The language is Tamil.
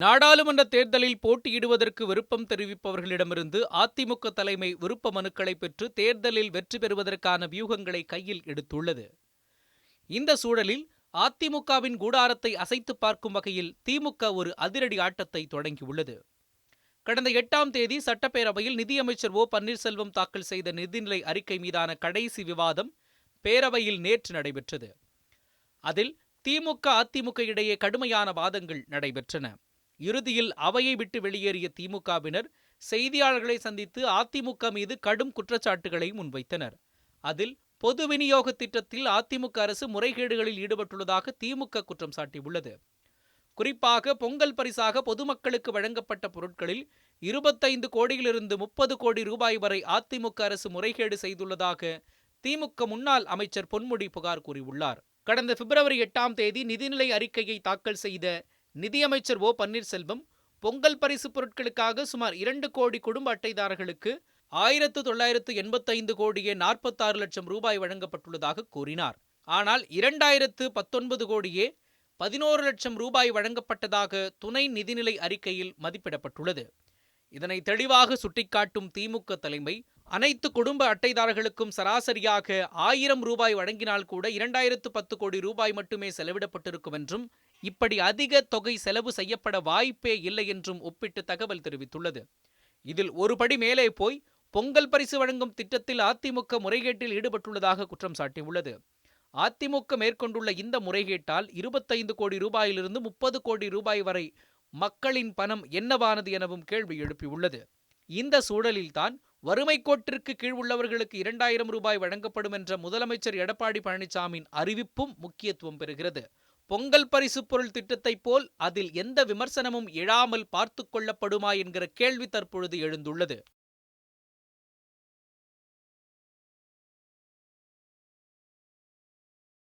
நாடாளுமன்ற தேர்தலில் போட்டியிடுவதற்கு விருப்பம் தெரிவிப்பவர்களிடமிருந்து அதிமுக தலைமை விருப்ப மனுக்களை பெற்று தேர்தலில் வெற்றி பெறுவதற்கான வியூகங்களை கையில் எடுத்துள்ளது. இந்த சூழலில் அதிமுகவின் கூடாரத்தை அசைத்து பார்க்கும் வகையில் திமுக ஒரு அதிரடி ஆட்டத்தை தொடங்கியுள்ளது. கடந்த எட்டாம் தேதி சட்டப்பேரவையில் நிதியமைச்சர் ஓ. பன்னீர்செல்வம் தாக்கல் செய்த நிதிநிலை அறிக்கை மீதான கடைசி விவாதம் பேரவையில் நேற்று நடைபெற்றது. அதில் திமுக அதிமுக இடையே கடுமையான வாதங்கள் நடைபெற்றன. இறுதியில் அவையை விட்டு வெளியேறிய திமுகவினர் செய்தியாளர்களை சந்தித்து அதிமுக மீது கடும் குற்றச்சாட்டுகளை முன்வைத்தனர். அதில் பொது விநியோக திட்டத்தில் அதிமுக அரசு முறைகேடுகளில் ஈடுபட்டுள்ளதாக திமுக குற்றம் சாட்டியுள்ளது. குறிப்பாக பொங்கல் பரிசாக பொதுமக்களுக்கு வழங்கப்பட்ட பொருட்களில் இருபத்தைந்து கோடியிலிருந்து முப்பது கோடி ரூபாய் வரை அதிமுக அரசு முறைகேடு செய்துள்ளதாக திமுக முன்னாள் அமைச்சர் பொன்முடி புகார் கூறியுள்ளார். கடந்த பிப்ரவரி எட்டாம் தேதி நிதிநிலை அறிக்கையை தாக்கல் செய்த நிதியமைச்சர் ஓ. பன்னீர்செல்வம் பொங்கல் பரிசு பொருட்களுக்காக சுமார் இரண்டு கோடி குடும்ப அட்டைதாரர்களுக்கு ஆயிரத்து தொள்ளாயிரத்து எண்பத்தைந்து கோடியே நாற்பத்தாறு லட்சம் ரூபாய் வழங்கப்பட்டுள்ளதாக கூறினார். ஆனால் இரண்டாயிரத்து பத்தொன்பது கோடியே பதினோரு லட்சம் ரூபாய் வழங்கப்பட்டதாக துணை நிதிநிலை அறிக்கையில் மதிப்பிடப்பட்டுள்ளது. இதனை தெளிவாக சுட்டிக்காட்டும் திமுக தலைமை அனைத்து குடும்ப அட்டைதாரர்களுக்கும் சராசரியாக ஆயிரம் ரூபாய் வழங்கினால் கூட இரண்டாயிரத்து பத்து கோடி ரூபாய் மட்டுமே செலவிடப்பட்டிருக்கும் என்றும் இப்படி அதிக தொகை செலவு செய்யப்பட வாய்ப்பே இல்லை என்றும் ஒப்பிட்டு தகவல் தெரிவித்துள்ளது. இதில் ஒருபடி மேலே போய் பொங்கல் பரிசு வழங்கும் திட்டத்தில் அதிமுக முறைகேட்டில் ஈடுபட்டுள்ளதாக குற்றம் சாட்டியுள்ளது. அதிமுக மேற்கொண்டுள்ள இந்த முறைகேட்டால் இருபத்தைந்து கோடி ரூபாயிலிருந்து முப்பது கோடி ரூபாய் வரை மக்களின் பணம் என்னவானது எனவும் கேள்வி எழுப்பியுள்ளது. இந்த சூழலில்தான் வறுமை கோட்டிற்கு கீழ் உள்ளவர்களுக்கு இரண்டாயிரம் ரூபாய் வழங்கப்படும் என்ற முதலமைச்சர் எடப்பாடி பழனிசாமியின் அறிவிப்பும் முக்கியத்துவம் பெறுகிறது. பொங்கல் பரிசு பொருள் திட்டத்தைப் போல் அதில் எந்த விமர்சனமும் எழாமல் பார்த்து கொள்ளப்படுமா என்கிற கேள்வி தற்பொழுது எழுந்துள்ளது.